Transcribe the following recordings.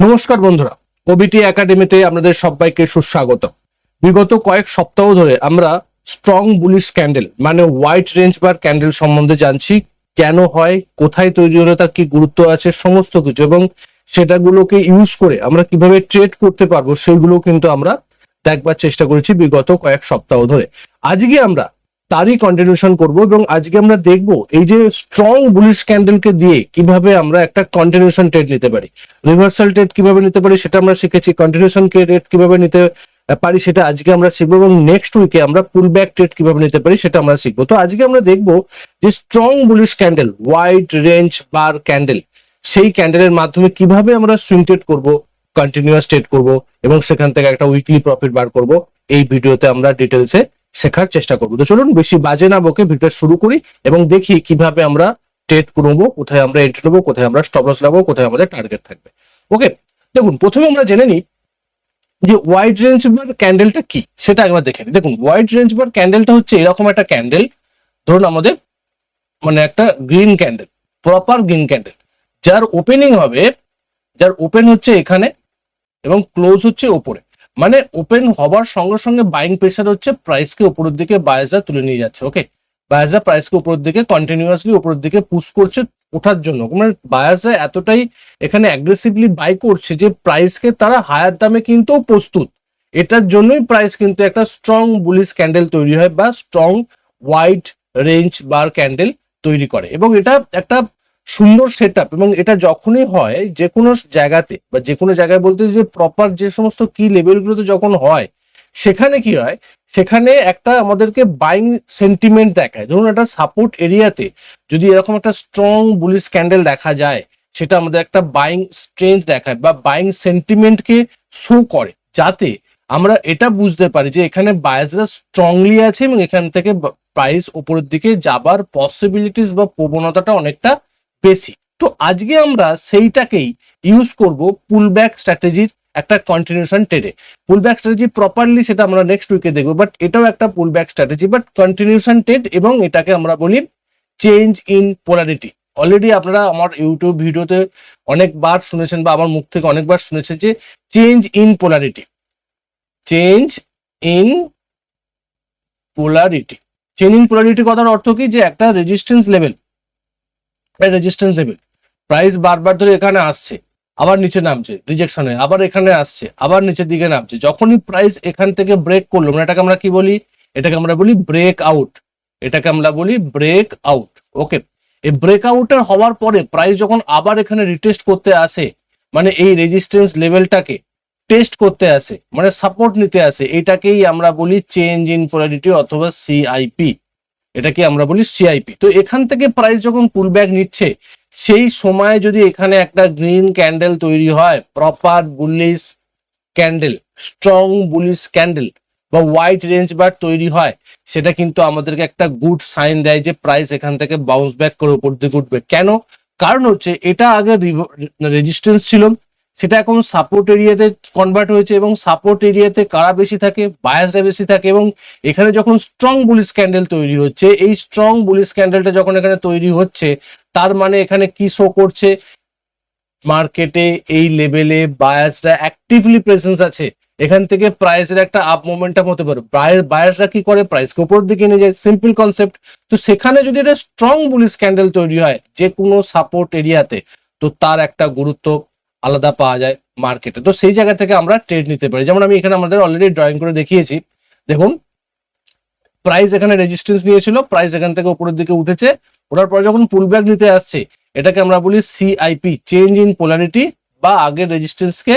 নমস্কার বন্ধুরা ওবিটি একাডেমিতে আপনাদের সবাইকে সুস্বাগত। বিগত কয়েক সপ্তাহ ধরে আমরা স্ট্রং বুলিশ ক্যান্ডেল মানে হোয়াইট রেঞ্জ বার ক্যান্ডেল সম্বন্ধে জানছি, কেন হয়, কোথায় তৈরি হলে, তার কি গুরুত্ব আছে, সমস্ত কিছু, এবং সেটাগুলোকে ইউজ করে আমরা কীভাবে ট্রেড করতে পারব, সেগুলো কিন্তু আমরা দেখবার চেষ্টা করেছি বিগত কয়েক সপ্তাহ ধরে। আজকে আমরা তারই কন্টিনিউশন করব এবং আজকে আমরা দেখব এই যে স্ট্রং বুলিশ ক্যান্ডেলকে দিয়ে কীভাবে আমরা একটা কন্টিনিউশন ট্রেড নিতে পারি। রিভার্সাল ট্রেড কীভাবে নিতে পারি সেটা আমরা শিখেছি কন্টিনিউশন রেট কীভাবে নিতে পারি সেটা আজকে আমরা শিখব এবং নেক্সট উইকে আমরা পুল ব্যাক ট্রেড কীভাবে নিতে পারি সেটা আমরা শিখব। তো আজকে আমরা দেখব যে strong bullish candle white range bar candle সেই ক্যান্ডেলের মাধ্যমে কীভাবে আমরা সুইং ট্রেড করব কন্টিনিউয়াস ট্রেড করব এবং সেখান থেকে একটা উইকলি প্রফিট বার করব। এই ভিডিওতে আমরা ডিটেলসে শেখার চেষ্টা করব। তো চলুন বেশি বাজে না বকে ভিডিও শুরু করি এবং দেখি কীভাবে আমরা ট্রেড করব কোথায় আমরা এন্ট্রি নেব, কোথায় আমরা স্টপ লস লাগাবো কোথায় আমাদের টার্গেট থাকবে। ওকে দেখুন, প্রথমে আমরা জেনে নিই যে হোয়াইট রেঞ্জ বার ক্যান্ডেলটা কি? সেটা একবার দেখে নিই। দেখুন হোয়াইট রেঞ্জ বার ক্যান্ডেলটা হচ্ছে এরকম একটা ক্যান্ডেল ধরুন আমাদের মানে একটা green candle proper green candle যার ওপেনিং হবে, যার ওপেন হচ্ছে এখানে এবং ক্লোজ হচ্ছে ওপরে। মানে ওপেন হবার সঙ্গে সঙ্গে বাইং প্রেসার হচ্ছে প্রাইসকে উপরের দিকে বায়াজা তুলে নিয়ে যাচ্ছে ওকে বায়াজা প্রাইসকে উপরের দিকে কন্টিনিউয়াসলি উপরের দিকে পুশ করছে ওঠার জন্য মানে বায়াজরা এতটাই এখানে অ্যাগ্রেসিভলি বাই করছে যে প্রাইসকে তারা হায়ার দামে কিন্তু প্রস্তুত। এটার জন্যই প্রাইস কিন্তু একটা স্ট্রং বুলিশ ক্যান্ডেল তৈরি হয় বা strong white range bar candle তৈরি করে। এবং এটা একটা সুন্দর সেট এবং এটা যখনই হয় যে কোনো জায়গাতে বা যে কোনো জায়গায় বলতে যে প্রপার যে সমস্ত কি লেভেলগুলোতে যখন হয়, সেখানে কি হয়? সেখানে একটা আমাদেরকে বাইং সেন্টিমেন্ট দেখায়। ধরুন একটা সাপোর্ট এরিয়াতে যদি এরকম একটা স্ট্রং বুলিশ ক্যান্ডেল দেখা যায়, সেটা আমাদের একটা বাইং স্ট্রেংথ দেখায় বা বাইং সেন্টিমেন্টকে শো করে, যাতে আমরা এটা বুঝতে পারি যে এখানে বায়াসরা স্ট্রংলি আছে এবং এখান থেকে প্রাইস উপরের দিকে যাবার পসিবিলিটিস বা প্রবণতাটা অনেকটা বেশি তো আজকে আমরা সেইটাকেই ইউজ করব পুল ব্যাক স্ট্র্যাটেজির একটা কন্টিনিউশন ট্রেডে পুল ব্যাক স্ট্র্যাটেজি প্রপারলি সেটা আমরা নেক্সট উইকে দেখব বাট এটাও একটা pull back strategy but continuation trade এবং এটাকে আমরা বলি চেঞ্জ ইন পোলারিটি অলরেডি আপনারা আমার ইউটিউব ভিডিওতে অনেকবার শুনেছেন বা আমার মুখ থেকে অনেকবার শুনেছেন যে change in polarity change in polarity change in polarity কথার অর্থ কি? যে একটা resistance level resistance level price বারবার ধরে এখানে আসছে, আবার নিচে নামছে রিজেকশন হয়ে, আবার এখানে আসছে, আবার নিচের দিকে নামছে। যখনই প্রাইস এখান থেকে ব্রেক করল মানে এটাকে আমরা কি বলি? এটাকে আমরা বলি ব্রেক আউট এটাকে আমরা বলি ব্রেক আউট ওকে এই ব্রেক আউটের হওয়ার পরে প্রাইস যখন আবার এখানে রিটেস্ট করতে আসে মানে এই রেজিস্ট্যান্স লেভেলটাকে টেস্ট করতে আসে মানে সাপোর্ট নিতে আসে, এটাকেই আমরা বলি চেঞ্জ ইন পোলারিটি অথবা সিআইপি এটাকে আমরা বলি সিআইপি তো এখান থেকে প্রাইস যখন পুল ব্যাক নিচ্ছে, সেই সময় যদি এখানে একটা গ্রিন ক্যান্ডেল তৈরি হয় proper bullish candle strong bullish candle বা হোয়াইট রেঞ্জ বার তৈরি হয়, সেটা কিন্তু আমাদেরকে একটা গুড সাইন দেয় যে প্রাইস এখান থেকে বাউন্স ব্যাক করে উপর দিকে উঠবে। কেন? কারণ হচ্ছে এটা আগে রেজিস্ট্যান্স ছিল। সেটা এখন সাপোর্ট এরিয়াতে কনভার্ট হয়েছে এবং সাপোর্ট এরিয়াতে কারা বেশি থাকে? বায়াসরা বেশি থাকে এবং এখানে যখন স্ট্রং বুলিশ ক্যান্ডেল তৈরি হচ্ছে, এই স্ট্রং বুলিশ ক্যান্ডেলটা যখন এখানে তৈরি হচ্ছে, তার মানে এখানে কি শো করছে? মার্কেটে এই লেভেলে বায়াসরা অ্যাক্টিভলি প্রেজেন্স আছে। এখান থেকে প্রাইসের একটা আপ মোমেন্টাম হতে পারে। বায়াসরা কি করে? প্রাইসকে উপর দিকে নিয়ে যায়। সিম্পল কনসেপ্ট তো সেখানে যদি একটা স্ট্রং বুলিশ ক্যান্ডেল তৈরি হয়, যে কোনো সাপোর্ট এরিয়াতে তো তার একটা গুরুত্ব আলাদা পাওয়া যায় মার্কেটে তো সেই জায়গা থেকে আমরা ট্রেড নিতে পারি। যেমন আমি এখানে আমাদের অলরেডি ড্রয়িং করে দেখিয়েছি। দেখুন প্রাইস এখানে রেজিস্ট্যান্স নিয়েছিল প্রাইস এখান থেকে উপরের দিকে উঠেছে। ওঠার পরে যখন পুল ব্যাক নিতে আসছে, এটাকে আমরা বলি সিআইপি চেঞ্জ ইন পোলারিটি বা আগের রেজিস্ট্যান্সকে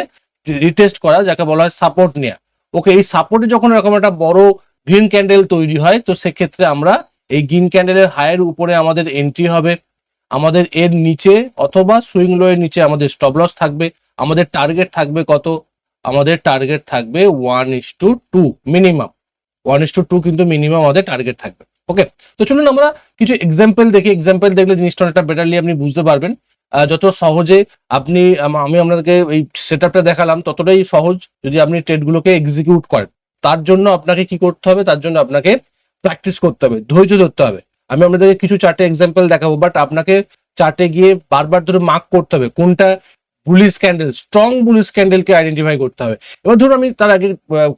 রিটেস্ট করা, যাকে বলা হয় সাপোর্ট নেওয়া ওকে এই সাপোর্টে যখন এরকম একটা বড় গ্রিন ক্যান্ডেল তৈরি হয়, তো সেক্ষেত্রে আমরা এই গ্রিন ক্যান্ডেলের হায়ের উপরে আমাদের এন্ট্রি হবে। আমাদের এর নিচে অথবা সুইং লো এর নিচে আমাদের স্টপ লস থাকবে, আমাদের টার্গেট থাকবে কত? আমাদের টার্গেট থাকবে one is to two minimum one is to two কিন্তু মিনিমাম আমাদের টার্গেট থাকবে। ওকে তো চলুন আমরা কিছু এক্সাম্পল দেখি। এক্সাম্পল দেখলে জিনিসটা অনেকটা বেটারলি আপনি বুঝতে পারবেন। যত সহজে আপনি, আমি আপনাদেরকে এই সেট দেখালাম, ততটাই সহজ যদি আপনি ট্রেডগুলোকে এক্সিকিউট করেন। তার জন্য আপনাকে কি করতে হবে? তার জন্য আপনাকে প্র্যাকটিস করতে হবে। ধৈর্য ধরতে হবে। আমি আপনাদেরকে কিছু চারটে এক্সাম্পল দেখাবো বাট আপনাকে চার্টে গিয়ে বারবার ধরে মার্ক করতে হবে কোনটা বুলিশ ক্যান্ডেল স্ট্রং বুলিশ ক্যান্ডেলকে আইডেন্টিফাই করতে হবে। এবার ধরুন আমি তার আগে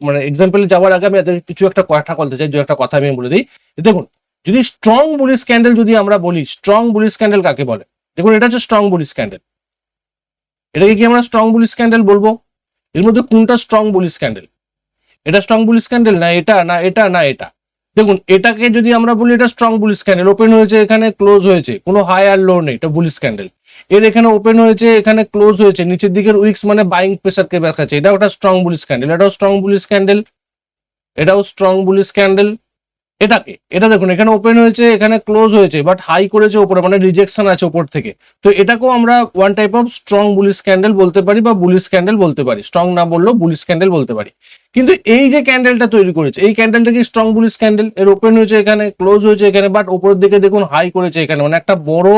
মানে এক্সাম্পলে যাওয়ার আগে আমি কিছু একটা কথা বলতে চাই দু একটা কথা আমি বলে দিই। দেখুন, যদি স্ট্রং বুলিশ ক্যান্ডেল যদি আমরা বলি স্ট্রং বুলিশ ক্যান্ডেল কাকে বলে? দেখুন, এটা হচ্ছে স্ট্রং বুলিশ ক্যান্ডেল এটাকে কি আমরা স্ট্রং বুলিশ ক্যান্ডেল বলব? এর মধ্যে কোনটা স্ট্রং বুলিশ ক্যান্ডেল এটা স্ট্রং বুলিশ ক্যান্ডেল না এটা না এটা না এটা? দেখুন, এটাকে যদি আমরা বলি, এটা স্ট্রং বুলিশ ক্যান্ডেল ওপেন হয়েছে এখানে ক্লোজ হয়েছে, কোনো হাই আর লো নেই, এটা বুলিশ ক্যান্ডেল এর এখানে ওপেন হয়েছে, এখানে ক্লোজ হয়েছে, নিচের দিকের উইক্স মানে বাইং প্রেসারকে দেখাচ্ছে এটা ওটা স্ট্রং বুলিশ ক্যান্ডেল এটাও স্ট্রং বুলিশ ক্যান্ডেল এটাও স্ট্রং বুলিশ ক্যান্ডেল এটাকে এটা দেখুন, এখানে ওপেন হয়েছে, এখানে ক্লোজ হয়েছে বাট হাই করেছে ওপরে মানে রিজেকশন আছে ওপর থেকে। তো এটাকেও আমরা one type of strong bullish candle বলতে পারি বা বুলিশ ক্যান্ডেল বলতে পারি স্ট্রং না বললেও বুলিশ ক্যান্ডেল বলতে পারি। কিন্তু এই যে ক্যান্ডেলটা তৈরি করেছে, এই ক্যান্ডেলটা কি স্ট্রং বুলিশ ক্যান্ডেল এর ওপেন হয়েছে এখানে ক্লোজ হয়েছে এখানে বাট ওপরের দিকে দেখুন হাই করেছে এখানে। মানে একটা বড়,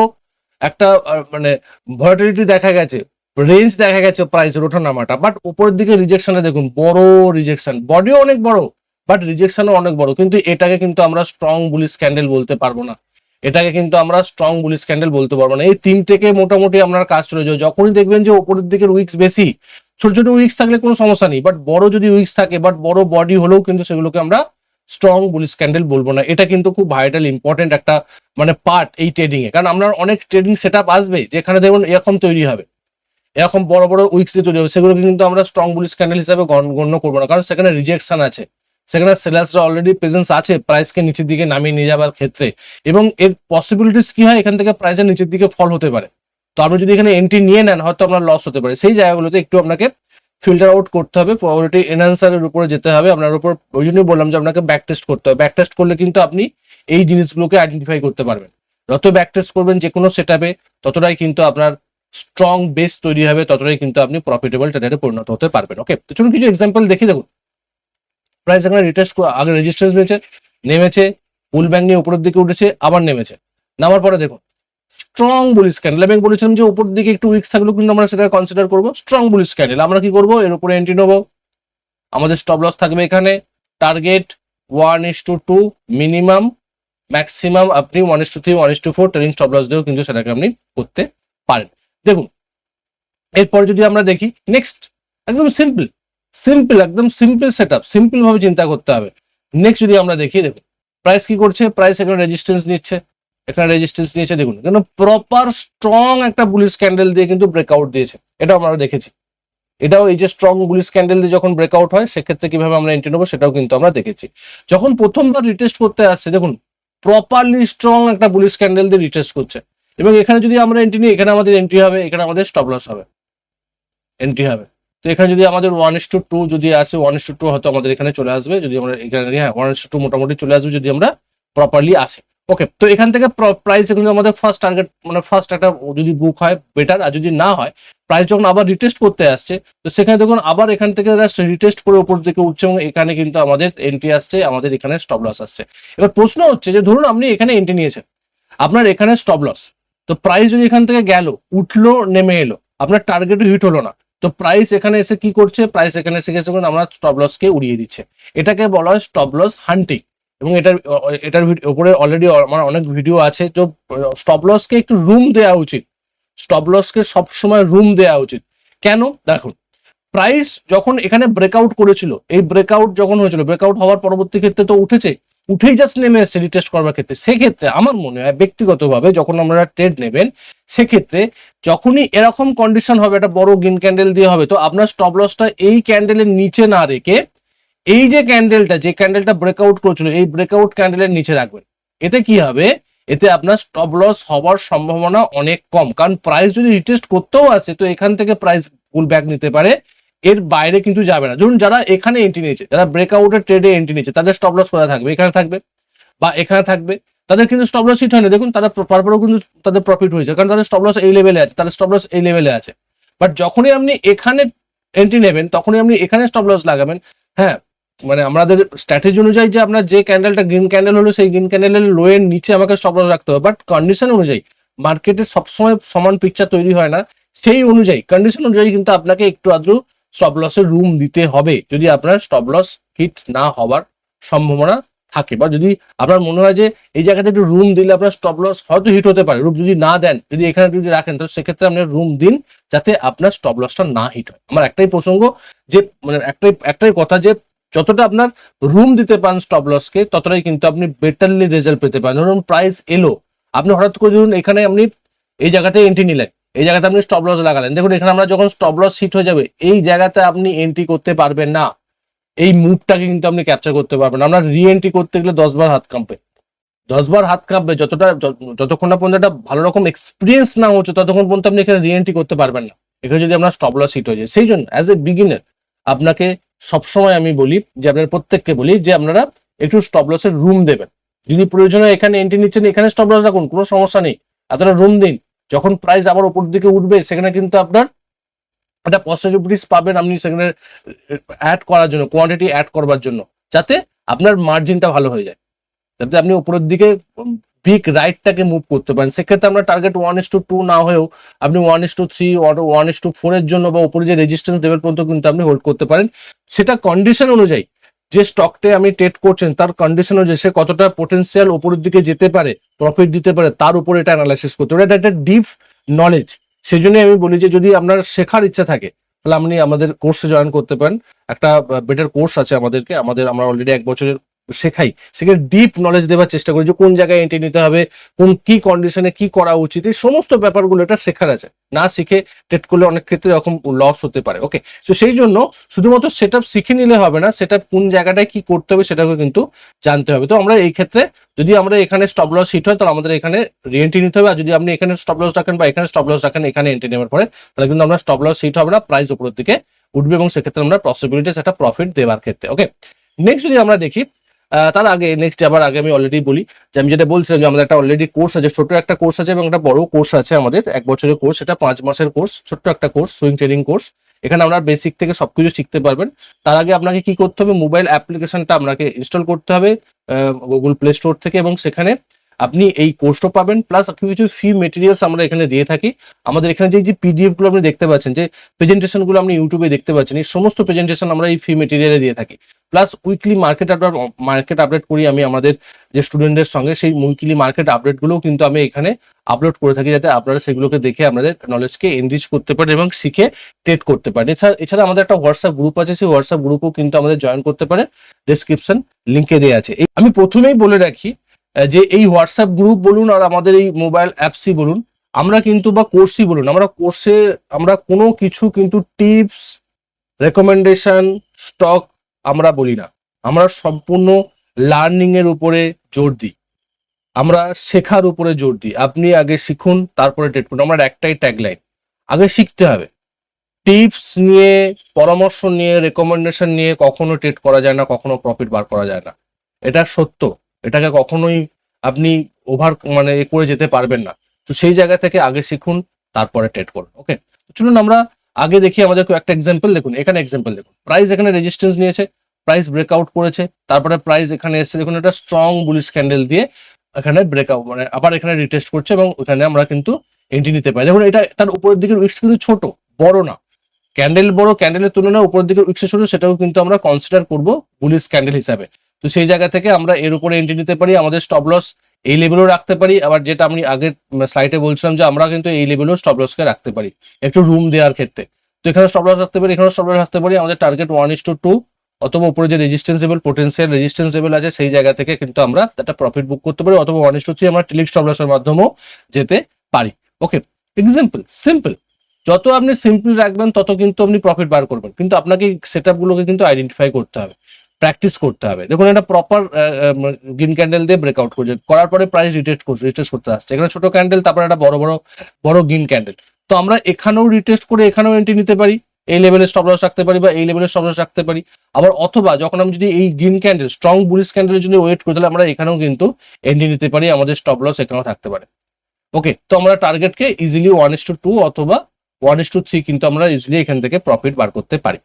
একটা মানে ভলাটিলিটি দেখা গেছে রেঞ্জ দেখা গেছে প্রাইসের ওঠা নামাটা বাট উপরের দিকে রিজেকশনে দেখুন, বড় রিজেকশন বডিও অনেক বড় বাট রিজেকশনও অনেক বড়। কিন্তু এটাকে কিন্তু আমরা স্ট্রং বুলিশ ক্যান্ডেল বলতে পারব না। এটাকে কিন্তু আমরা স্ট্রং বুলিশ ক্যান্ডেল বলতে পারব না। এই তিন থেকে মোটামুটি আপনার কাজ চলে যাবে যখনই দেখবেন যে উপরের দিকের উইক্স বেশি, ছোট ছোট উইক্স থাকলে কোনো সমস্যা নেই বাট বড় যদি উইক্স থাকে বাট বড় বডি হলেও কিন্তু সেগুলোকে আমরা স্ট্রং বুলিশ ক্যান্ডেল বলব না। এটা কিন্তু খুব ভাইটাল ইম্পর্টেন্ট একটা মানে পার্ট এই ট্রেডিং এ কারণ আমরা অনেক ট্রেডিং সেট আসবে, যেখানে দেখুন এরকম তৈরি হবে। এরকম বড় বড় উইক্স তৈরি হবে, সেগুলোকে কিন্তু আমরা স্ট্রং বুলিশ ক্যান্ডেল হিসাবে গণ- গণ্য করব না। কারণ সেখানে রিজেকশন আছে। সেখানে সেলার্সরা অলরেডি প্রেজেন্স আছে প্রাইসকে নিচের দিকে নামিয়ে নিয়ে যাবার ক্ষেত্রে। এবং এর পসিবিলিটিস কি হয়, এখান থেকে প্রাইসের নিচের দিকে ফল হতে পারে। তো আপনি যদি এখানে এন্ট্রি নিয়ে নেন, হয়তো আপনার লস হতে পারে। সেই জায়গাগুলোতে একটু আপনাকে ফিল্টার আউট করতে হবে প্রবাবিলিটি এনহান্সারের উপরে যেতে হবে। আপনার উপর ওই জন্যই বললাম যে আপনাকে ব্যাক টেস্ট করতে হবে। ব্যাক টেস্ট করলে কিন্তু আপনি এই জিনিসগুলোকে আইডেন্টিফাই করতে পারবেন। যত ব্যাক টেস্ট করবেন যে কোনো সেট ততটাই কিন্তু আপনার স্ট্রং বেস তৈরি হবে, ততটাই কিন্তু আপনি প্রফিটেবল ট্রেডারে পরিণত হতে পারবেন। ওকে তো চলুন কিছু এক্সাম্পল দেখি, দেখুন। প্রাইস এখানে রিটেস্ট আগে রেজিস্ট্রেন্স নিয়েছে নেমেছে পুল ব্যাংক নিয়ে উপরের দিকে উঠেছে, আবার নেমেছে। নামার পরে দেখুন স্ট্রং বুলিশ ক্যান্ডেল আমি বলেছিলাম যে উপর দিকে একটু উইক্স থাকলেও কিন্তু আমরা সেটা কনসিডার করব স্ট্রং বুলিশ ক্যান্ডেল আমরা কি করব? এর উপরে এন্ট্রি নেব। আমাদের স্টপ লস থাকবে এখানে। Target one is to two minimum maximum আপনি one is to three one is to four trailing stop loss দিয়েও কিন্তু সেটাকে আপনি করতে পারেন। দেখুন, এরপরে যদি আমরা দেখি নেক্সট একদম সিম্পল সিম্পল একদম সিম্পল সেট আপ সিম্পল ভাবে চিন্তা করতে হবে। নেক্সট যদি আমরা দেখিয়ে দেখুন প্রাইস কি করছে? প্রাইস এখানে রেজিস্ট্যান্স নিচ্ছে। এখানে রেজিস্ট্যান্স নিয়েছে, দেখুন কেন প্রপার স্ট্রং একটা বুলিশ ক্যান্ডেল দিয়ে কিন্তু ব্রেকআউট দিয়েছে। এটা আমরা দেখেছি। এটাও এই যে স্ট্রং বুলিশ ক্যান্ডেল দিয়ে যখন ব্রেকআউট হয়, সেক্ষেত্রে কীভাবে আমরা এন্ট্রি নেব, সেটাও কিন্তু আমরা দেখেছি। যখন প্রথমবার রিটেস্ট করতে আসছে, দেখুন প্রপারলি স্ট্রং একটা বুলিশ ক্যান্ডেল দিয়ে রিটেস্ট করছে। এবং এখানে যদি আমরা এন্ট্রি নিই, এখানে আমাদের এন্ট্রি হবে, এখানে আমাদের স্টপ লস হবে। এন্ট্রি হবে। তো এখানে যদি আমাদের ওয়ান ইস টু টু যদি আসে ওয়ান ইস টু টু হয়তো আমাদের এখানে চলে আসবে। যদি আমরা এখানে হ্যাঁ ওয়ান ইস টু মোটামুটি চলে আসবে যদি আমরা প্রপারলি আসে। ওকে তো এখান থেকে প্রাইস কিন্তু আমাদের ফার্স্ট টার্গেট মানে ফার্স্ট একটা যদি বুক হয় বেটার আর যদি না হয় প্রাইস যখন আবার রিটেস্ট করতে আসছে, তো সেখানে দেখুন আবার এখান থেকে জাস্ট রিটেস্ট করে উপর দিকে উঠছে এবং এখানে কিন্তু আমাদের এন্ট্রি আসছে, আমাদের এখানে স্টপ লস আসছে। এবার প্রশ্ন হচ্ছে যে ধরুন আপনি এখানে এন্ট্রি নিয়েছেন, আপনার এখানে স্টপ লস তো প্রাইস যদি এখান থেকে গেল, উঠল, নেমে এলো, আপনার টার্গেট হিট হলো না তো প্রাইস এখানে এসে কি করছে? প্রাইস এখানে এসে গেছে আমরা স্টপ লসকে উড়িয়ে দিচ্ছে। এটাকে বলা হয় স্টপ লস হান্টিং এবং এটার এটার উপরে অলরেডি আমার অনেক ভিডিও আছে। তো স্টপ লসকে একটু রুম দেওয়া উচিত। স্টপ লসকে সবসময় রুম দেওয়া উচিত। কেন? দেখুন প্রাইস যখন এখানে ব্রেকআউট করেছিল, এই ব্রেকআউট যখন হয়েছিল ব্রেকআউট হওয়ার পরবর্তী ক্ষেত্রে তো উঠেছে, উঠেই জাস্ট নেমে এসছে রিটেস্ট করবার ক্ষেত্রে। সেক্ষেত্রে আমার মনে হয় ব্যক্তিগতভাবে যখন আমরা ট্রেড নেবেন, সেক্ষেত্রে যখনই এরকম কন্ডিশন হবে, একটা বড় গ্রিন ক্যান্ডেল দিয়ে হবে, তো আপনার স্টপ লসটা এই ক্যান্ডেলের নিচে না রেখে, এই যে ক্যান্ডেলটা যে ক্যান্ডেলটা ব্রেকআউট করেছিল, এই ব্রেকআউট ক্যান্ডেলের নিচে রাখবেন। এতে কি হবে? এতে আপনার স্টপ লস হওয়ার সম্ভাবনা অনেক কম। কারণ প্রাইস যদি রিটেস্ট করতেও আসে, তো এখান থেকে প্রাইস ফুল ব্যাক নিতে পারে। এর বাইরে কিন্তু যাবে না। ধরুন যারা এখানে এন্ট্রি নিয়েছে, যারা ব্রেকআউটের ট্রেডে এন্ট্রি নিয়েছে, তাদের স্টপ লস কোথায় থাকবে, এখানে থাকবে বা এখানে থাকবে, তাদের কিন্তু স্টপ লস হিট হয়নি দেখুন, তারা তারপরেও কিন্তু তাদের প্রফিট হয়েছে, কারণ তাদের স্টপ লস এই লেভেলে আছে, তাদের স্টপ লস এই লেভেলে আছে। বাট যখনই আপনি এখানে এন্ট্রি নেবেন, তখনই আপনি এখানে স্টপ লস লাগাবেন। হ্যাঁ মানে আমাদের স্ট্র্যাটেজি অনুযায়ী যে আপনার যে ক্যান্ডেলটা গ্রিন ক্যান্ডেল হলো, সেই গ্রিন ক্যান্ডেলের লো এর নিচে আমাকে স্টপ লস রাখতে হবে। বাট কন্ডিশন অনুযায়ী মার্কেটে সবসময় সমান পিকচার তৈরি হয় না। সেই অনুযায়ী কন্ডিশন অনুযায়ী কিন্তু আপনাকে একটু আদ্রু স্টপ লসের রুম দিতে হবে। যদি আপনার স্টপ লস হিট না হওয়ার সম্ভাবনা থাকে বা যদি আপনার মনে হয় যে এই জায়গাতে একটু রুম দিলে আপনার স্টপ লস হয়তো হিট হতে পারে। রুম যদি না দেন, যদি এখানে যদি রাখেন তো সেক্ষেত্রে আপনি রুম দিন যাতে আপনার স্টপ লসটা না হিট হয়। আমার একটাই প্রসঙ্গ যে মানে একটাই একটাই কথা যে, যতটা আপনার রুম দিতে পারেন স্টপ লসকে ততটাই কিন্তু আপনি বেটারলি রেজাল্ট পেতে পারেন। ধরুন প্রাইস এলো, আপনি হঠাৎ করে ধরুন এখানে আপনি এই জায়গাতে এন্ট্রি নিলেন। এই জায়গাতে আপনি স্টপ লস লাগালেন। দেখুন, এখানে আমরা যখন স্টপ লস হিট হয়ে যাবে, এই জায়গাতে আপনি এন্ট্রি করতে পারবেন না। এই মুভটাকে কিন্তু আপনি ক্যাপচার করতে পারবেন। আপনার রি এন্ট্রি করতে গেলে দশ বার হাত কাঁপবে। দশ বার হাত কাঁপবে, যতটা যতক্ষণ না পর্যন্ত একটা ভালো রকম এক্সপিরিয়েন্স না হচ্ছে, ততক্ষণ পর্যন্ত আপনি এখানে রি এন্ট্রি করতে পারবেন না। এখানে যদি আপনার স্টপ লস হিট হয়ে যায়, সেই জন্য অ্যাজ এ বিগিনার আপনাকে সবসময় আমি বলি, যে আপনার প্রত্যেককে বলি, যে আপনারা একটু স্টপ লসের রুম দেবেন। যদি প্রয়োজন এখানে এন্ট্রি নিচ্ছেন, এখানে স্টপ লস রাখুন, কোনো সমস্যা নেই। আপনারা রুম দিন। যখন প্রাইস আবার উপর দিকে উঠবে, সেখানে কিন্তু আপনার একটা পসিবিলিটিস পাবেন আপনি সেখানে অ্যাড করার জন্য কোয়ান্টিটি অ্যাড করবার জন্য, যাতে আপনার মার্জিনটা ভালো হয়ে যায়। যাতে আপনি উপরের দিকে বিগ রাইটটাকে মুভ করতে পারেন। সেক্ষেত্রে আমরা target one is to two না হয়েও আপনি one is to three one is to four এর জন্য বা উপরে যে রেজিস্ট্যান্স লেভেল পর্যন্ত কিন্তু আপনি হোল্ড করতে পারেন। সেটা কন্ডিশন অনুযায়ী যে স্টকটে আমি ট্রেড করছেন, তার কন্ডিশন অনুযায়ী সে কতটা পোটেন্সিয়াল উপরের দিকে যেতে পারে প্রফিট দিতে পারে, তার উপরে এটা অ্যানালাইসিস করতে পারে এটা একটা ডিপ নলেজ সেই আমি বলি যে, যদি আপনার শেখার ইচ্ছা থাকে, তাহলে আপনি আমাদের কোর্সে জয়েন করতে পারেন। একটা বেটার কোর্স আছে আমাদেরকে। আমাদের, আমরা অলরেডি এক বছরের শেখাই, সেখানে ডিপ নলেজ দেওয়ার চেষ্টা করি যে কোন জায়গায় এন্ট্রি নিতে হবে, কোন কি কন্ডিশনে কি করা উচিত, এই সমস্ত ব্যাপারগুলো এটা শেখার আছে। না শিখে ট্রেড করলে অনেক ক্ষেত্রে এরকম লস হতে পারে ওকে তো সেই জন্য শুধুমাত্র সেট শিখে নিলে হবে না সেটা কোন জায়গাটায় কি করতে হবে সেটাকে কিন্তু জানতে হবে। তো আমরা এই ক্ষেত্রে যদি আমরা এখানে স্টপ লস হিট হয়, তাহলে আমাদের এখানে রিএন্ট্রি নিতে হবে, আর যদি আপনি এখানে স্টপ লস রাখেন বা এখানে স্টপ লস রাখেন, এখানে এন্ট্রি নেওয়ার পরে, তাহলে কিন্তু আমরা স্টপ লস হিট হবে না প্রাইস উপরের দিকে উঠবে এবং সেক্ষেত্রে আমরা পসিবিলিটিস একটা প্রফিট দেওয়ার ক্ষেত্রে ওকে নেক্সট যদি আমরা দেখি তার আগে নেক্সট আবার আগে আমি অলরেডি বলি যে আমি যেটা বলছিলাম যে আমাদের একটা অলরেডি কোর্স আছে ছোট একটা কোর্স আছে এবং একটা বড় কোর্স আছে আমাদের, এক বছরের কোর্স সেটা পাঁচ মাসের কোর্স ছোট্ট একটা কোর্স সুইং ট্রেনিং কোর্স এখানে আমরা বেসিক থেকে সবকিছু শিখতে পারবেন। তার আগে আপনাকে কি করতে হবে? মোবাইল অ্যাপ্লিকেশনটা আপনাকে ইনস্টল করতে হবে গুগল প্লে স্টোর থেকে এবং সেখানে আপনি এই কোর্সটা পাবেন। প্লাস কিছু ফি মেটেরিয়ালস আমরা এখানে দিয়ে থাকি। আমাদের এখানে যে যে পিডিএফগুলো আপনি দেখতে পাচ্ছেন, যে প্রেজেন্টেশনগুলো আপনি ইউটিউবে দেখতে পাচ্ছেন, এই সমস্ত প্রেজেন্টেশন আমরা এই ফি মেটেরিয়ালে দিয়ে থাকি। Plus weekly market update market update করি আমি আমাদের যে স্টুডেন্টদের সঙ্গে, সেই উইকলি মার্কেট আপডেটগুলোও কিন্তু আমি এখানে আপলোড করে থাকি যাতে আপনারা সেগুলোকে দেখে আপনাদের নলেজকে এনরিচ করতে পারেন এবং শিখে ট্রেড করতে পারেন। এছাড়া এছাড়া আমাদের একটা হোয়াটসঅ্যাপ গ্রুপ আছে, সেই হোয়াটসঅ্যাপ গ্রুপও কিন্তু আমাদের জয়েন করতে পারেন। ডেসক্রিপশন লিঙ্কে দেওয়া আছে। আমি প্রথমেই বলে রাখি যে এই হোয়াটসঅ্যাপ গ্রুপ বলুন আর আমাদের এই মোবাইল অ্যাপসই বলুন, আমরা কিন্তু বা কোর্সই বলুন, আমরা কোর্সে আমরা কোনো কিছু কিন্তু টিপস রেকমেন্ডেশন স্টক আমরা বলি না। আমরা সম্পূর্ণ লার্নিং এর উপরে জোর দিই। আমরা শেখার উপরে জোর দিই। আপনি আগে শিখুন, তারপরে ট্রেড করুন। আমার একটাই ট্যাগলাইন আগে শিখতে হবে। টিপস নিয়ে, পরামর্শ নিয়ে রেকমেন্ডেশন নিয়ে কখনো ট্রেড করা যায় না, কখনো প্রফিট বার করা যায় না। এটা সত্য। এটাকে কখনোই আপনি ওভার মানে এ করে যেতে পারবেন না। তো সেই জায়গা থেকে আগে শিখুন, তারপরে ট্রেড করুন। ওকে চলুন আমরা আগে দেখি আমাদের একটা এক্সাম্পল দেখুন, এখানে এক্সাম্পল দেখুন। প্রাইস এখানে রেজিস্ট্যান্স নিয়েছে প্রাইস ব্রেকআউট করেছে, তারপরে প্রাইস এখানে এসে দেখুন একটা স্ট্রং বুলিশ ক্যান্ডেল দিয়ে এখানে ব্রেকআউট মানে আবার এখানে রিটেস্ট করছে এবং ওখানে আমরা কিন্তু এন্ট্রি নিতে পারি। দেখুন এটা তার উপরের দিকের উইক্স কিন্তু ছোট, বড় না। ক্যান্ডেল বড় ক্যান্ডেলের তুলনায় উপরের দিকের উইক্স ছোট, সেটাও কিন্তু আমরা কনসিডার করব বুলিশ ক্যান্ডেল হিসাবে। তো সেই জায়গা থেকে আমরা এর উপরে এন্ট্রি নিতে পারি, আমাদের স্টপ লস এই লেভেলও রাখতে পারি। আবার যেটা আমি আগের স্লাইডে বলছিলাম যে আমরা কিন্তু এই লেভেলও স্টপ লসকে রাখতে পারি। একটু রুম দেওয়ার ক্ষেত্রে। তো এখানে স্টপ লস রাখতে পারি এখানে স্টপ লস রাখতে পারি। আমাদের target one is to two অথবা উপরে যে resistance level potential resistance level আছে, সেই জায়গা থেকে কিন্তু আমরা একটা প্রফিট বুক করতে পারি, অথবা ওয়ান ইস টু থ্রি আমরা টেলিক স্টপ লসের মাধ্যমেও যেতে পারি। ওকে এক্সাম্পল সিম্পল যত আপনি সিম্পল রাখবেন, তত কিন্তু আপনি প্রফিট বার করবেন। কিন্তু আপনাকে সেট গুলোকে কিন্তু আইডেন্টিফাই করতে হবে। প্র্যাকটিস করতে হবে। দেখুন এটা প্রপার গ্রিন ক্যান্ডেল দিয়ে ব্রেকআউট করছে। করার পরে প্রাইস রিটেস্ট করছে রিটেস্ট করতে আসছে। এখানে ছোট ক্যান্ডেল তারপরে একটা বড় বড় বড় গ্রিন ক্যান্ডেল তো আমরা এখানেও রিটেস্ট করে এখানেও এন্ট্রি নিতে পারি। এই লেভেলের স্টপ লস রাখতে পারি বা এই লেভেলের স্টপ লস রাখতে পারি। আবার অথবা যখন আমি যদি এই গ্রিন ক্যান্ডেল স্ট্রং বুলিশ ক্যান্ডেলের জন্য ওয়েট করি, তাহলে আমরা এখানেও কিন্তু এন্ট্রি নিতে পারি। আমাদের স্টপ লস এখানেও থাকতে পারে। ওকে তো আমরা টার্গেটকে easily one is to two অথবা ওয়ান ইস টু থ্রি কিন্তু আমরা ইজিলি এখান থেকে প্রফিট বার করতে পারি।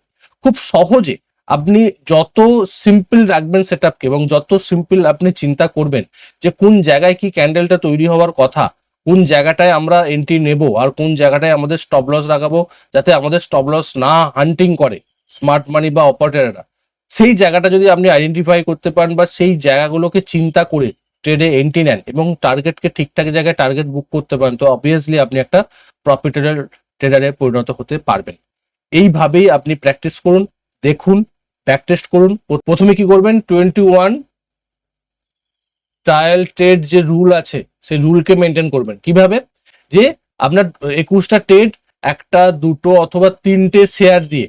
খুব সহজে আপনি যত সিম্পল রাখবেন সেট এবং যত সিম্পল আপনি চিন্তা করবেন যে কোন জায়গায় কি ক্যান্ডেলটা তৈরি হওয়ার কথা, কোন জায়গাটায় আমরা এন্ট্রি নেব আর কোন জায়গাটায় আমাদের স্টপ লস লাগাবো যাতে আমাদের স্টপ লস না হান্টিং করে স্মার্ট মানি বা অপারেটররা সেই জায়গাটা যদি আপনি আইডেন্টিফাই করতে পারেন বা সেই জায়গাগুলোকে চিন্তা করে ট্রেডে এন্ট্রি নেন এবং টার্গেটকে ঠিকঠাক জায়গায় টার্গেট বুক করতে পারেন, তো অবভিয়াসলি আপনি একটা প্রফিটেবল ট্রেডারে পরিণত হতে পারবেন। এইভাবেই আপনি প্র্যাকটিস করুন, দেখুন ব্যাক টেস্ট করুন। প্রথমে কি করবেন? টোয়েন্টি ওয়ান ট্রায়াল ট্রেড যে রুল আছে, সেই রুলকে মেনটেন করবেন। কীভাবে? যে আপনার একুশটা ট্রেড একটা, দুটো অথবা তিনটে শেয়ার দিয়ে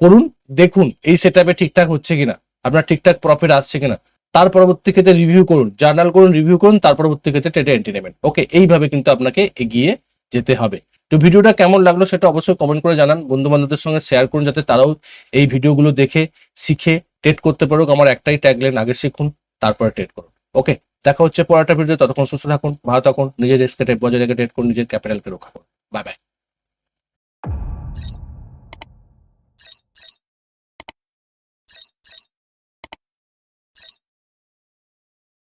করুন, দেখুন এই সেট ঠিকঠাক হচ্ছে কিনা, আপনার ঠিকঠাক প্রফিট আসছে কিনা। তার পরবর্তী ক্ষেত্রে রিভিউ করুন জার্নাল করুন রিভিউ করুন, তার পরবর্তী ক্ষেত্রে ট্রেডে এন্ট্রি নেবেন। ওকে এইভাবে কিন্তু আপনাকে এগিয়ে যেতে হবে। তো ভিডিওটা কেমন লাগল সেটা অবশ্যই কমেন্ট করে জানান। বন্ধু বান্ধবদের সঙ্গে শেয়ার করুন যাতে তারাও এই ভিডিওগুলো দেখে, শিখে টেট করতে পারুক। আমার একটাই ট্যাগলাইন আগে শিখুন, তারপরে টেট করুন। ওকে দেখা হচ্ছে পরেরটা ভিডিও ততক্ষণ সুস্থ থাকুন, ভালো থাকুন, নিজের রেস্কে বজায় রেখে টেট করুন, নিজের ক্যাপিটালকে রক্ষা করুন। Bye bye